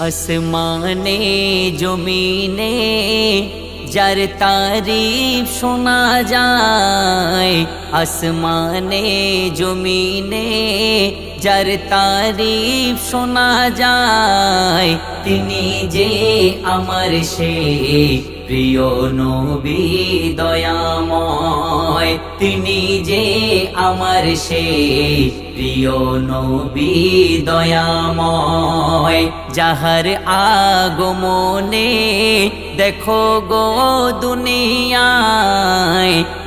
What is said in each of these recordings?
আসমানে, জমিনে, যার তারিফ শোনা যায়। আসমানে, জমিনে, যার তারিফ শোনা যায়। তিনি যে আমার সে প্রিয় নবী, দয়াময়। তিনি যে আমার সে প্রিয় নবী দয়াময় যাহার আগমনে দেখো গো দুনিয়ায়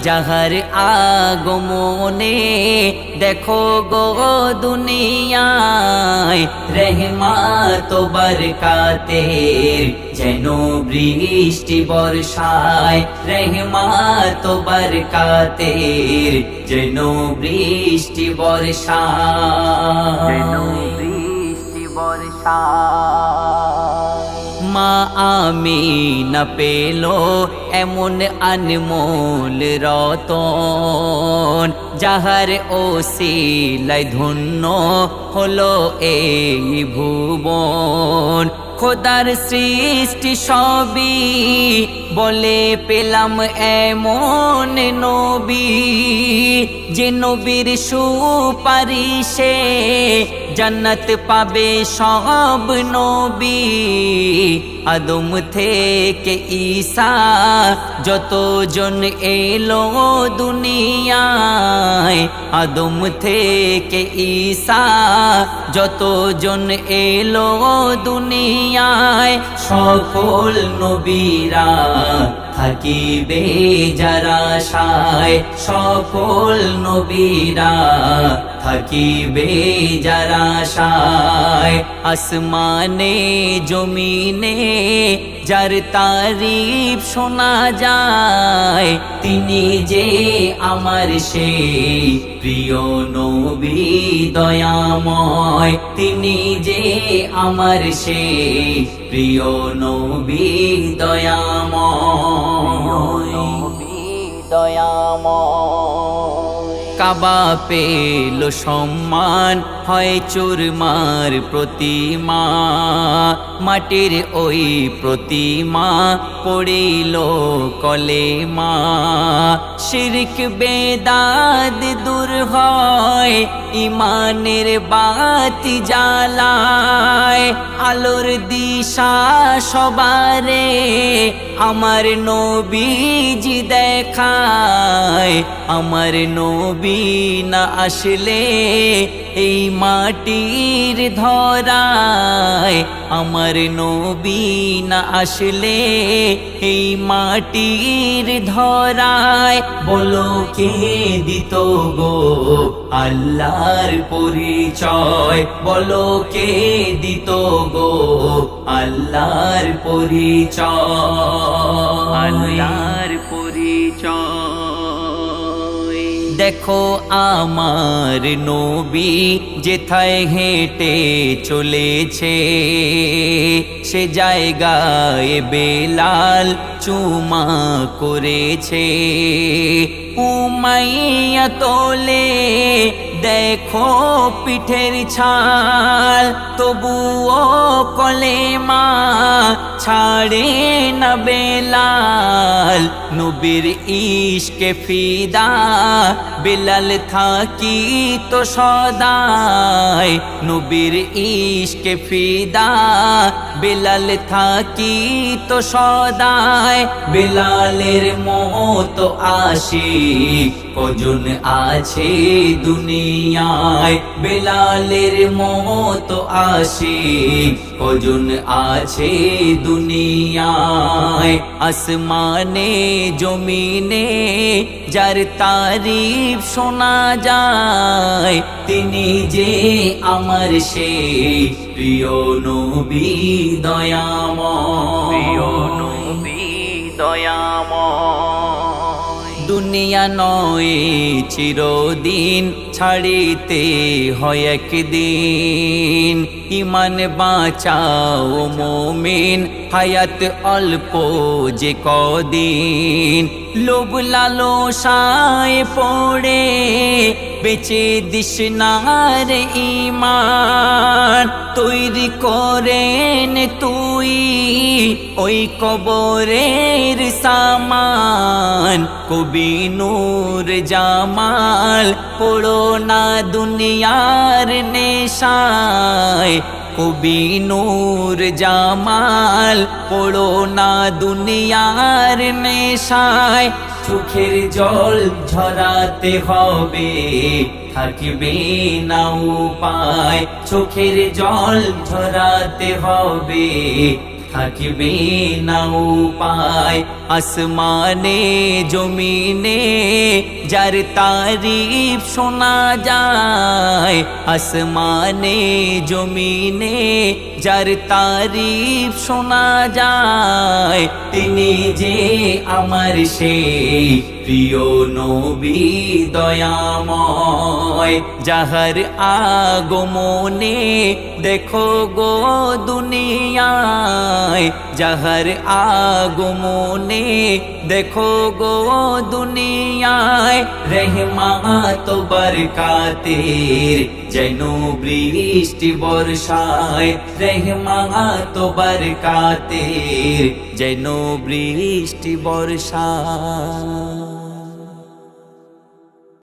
যাহার আগমনে দেখো গো দুনিয়ায়, রহমাত বরকাতের, যেন বৃষ্টি বর্ষায়, রহমাত বরকাতের, যেন বৃষ্টি বর্ষায়। বৃষ্টি বর্ষায়। মা আমি না পেল এমন আনমোল রতন। যাহার ও শিলাই ধন্য হলো এই ভুবন। খোদার সৃষ্টি সবই বলে পেলাম এমন নবী। যে নবীর সুপারিশে জন্নত পাবে সব নবী। আদম থেকে ঈসা যতজন এলো দুনিয়ায় আদম থেকে ঈসা যতজন এলো দুনিয়ায় সকল নবীরা থাকিবে যারা সায় সকল নবীরা। থাকিবে যারা সায় আসমানে, জমিনে, যার তারিফ শোনা যায়, তিনি যে আমার সে প্রিয় নবী দয়াময়, তিনি যে আমার সে প্রিয় নবী দয়াময়। কাবা পেল সম্মান, হয় চুরমার প্রতিমা। মাটির ওই প্রতিমা পড়িল কলেমা। শিরক বেদাদ দূর হয়, ইমানের বাতি জ্বালায়। আলোর দিশা সবারে আমার নবীজি দেখায় আমার নবী না আসলে এই মাটির ধরায় আমার নবী না আসলে এই মাটির ধরায় বলো কে দিত গো আল্লাহর পরিচয়? বলো কে দিত গো আল্লাহর পরিচয়? আল্লাহর দেখো আমার নবী যেথায় হেঁটে চলেছে, সে জায়গায় বেলাল চুমা করেছে। উমাইয়া তোলে দেখো পিঠের ছাল, তবুও কলেমা ছাড়ে না বেলাল, নবীর ইশকে ফিদা। বেলাল থাকি তো সদায় নবীর ইশকে ফিদা। বেলাল থাকি তো সদায় বেলালের মতো আসি কজন আছে দুনিয়ায়? বেলালের মতো আসি কজন আছে দুনিয়ায় আসমানে জমিনে যার তারিফ শোনা যায়, তিনি যে আমার সে প্রিয় নবী দয়াম প্রিয় নবী, দয়াময়। দুনিয়া নয়, চিরদিন ছাড়িতে হয় একদিন। ইমান বাঁচাও মোমিন, হায়াত অল্প যে কদিন। লোভ লালসায় পড়ে, বেঁচে দিস নার ইমান। তৈরি করে হলেন তুই ওই কবরের সামান। কবি নূর জামাল পড়ো না দুনিয়ার নেশায়। কবি নূর জামাল পড়ো না দুনিয়ার নেশায়। চোখের জল ঝরাতে হবে। থাকবে না উপায়, চোখের জল ঝরাতে হবে। থাকবে না উপায়, আসমানে, জমিনে যার তারিফ শোনা যায়, আসমানে, জমিনে, যার তারিফ শোনা যায়, তিনি যে আমার সেই প্রিয় নবী দয়াময়, যাহার আগমনে দেখো গো দুনিয়ায় যাহার আগমনে। দেখো গো দুনিয়ায় রহমাত বরকাতের, যেন বৃষ্টি বর্ষায় রহমাত বরকাতের, যেন বৃষ্টি বর্ষায়।